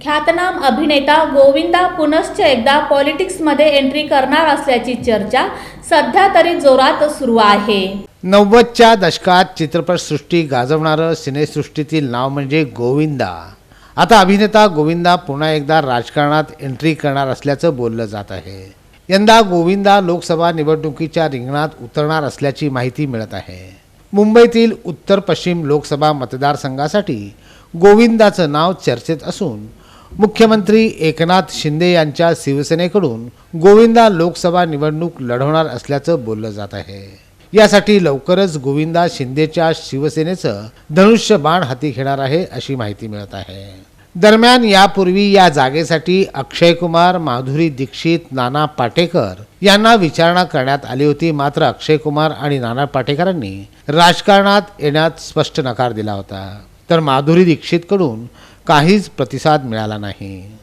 ख्यातनाम अभिनेता गोविंदा पुनश्च एकदा पॉलिटिक्समध्ये एंट्री करणार असल्याची चर्चा सध्या तरी जोरात सुरू आहे. नव्वदच्या दशकात चित्रपटसृष्टी गाजवणारं सिनेसृष्टीतील नाव म्हणजे गोविंदा. आता अभिनेता गोविंदा पुन्हा एकदा राजकारणात एंट्री करणार असल्याचं बोललं जात आहे. यंदा गोविंदा लोकसभा निवडणुकीच्या रिंगणात उतरणार असल्याची माहिती मिळत आहे. मुंबईतील उत्तर पश्चिम लोकसभा मतदारसंघासाठी गोविंदाचं नाव चर्चेत असून मुख्यमंत्री एकनाथ शिंदे यांच्या शिवसेनेकडून गोविंदा लोकसभा निवडणूक लढवणार असल्याचं बोललं जात आहे. यासाठी लवकरच गोविंदा शिंदेच्या शिवसेनेचं धनुष्य बाण हाती घेणार आहे अशी माहिती मिळत आहे. दरम्यान यापूर्वी या जागेसाठी अक्षय कुमार माधुरी दीक्षित नाना पाटेकर यांना विचारणा करण्यात आली होती. मात्र अक्षय कुमार आणि नाना पाटेकरांनी राजकारणात येण्यात स्पष्ट नकार दिला होता. तर माधुरी दीक्षितकडून काहीच प्रतिसाद मिळाला नाही.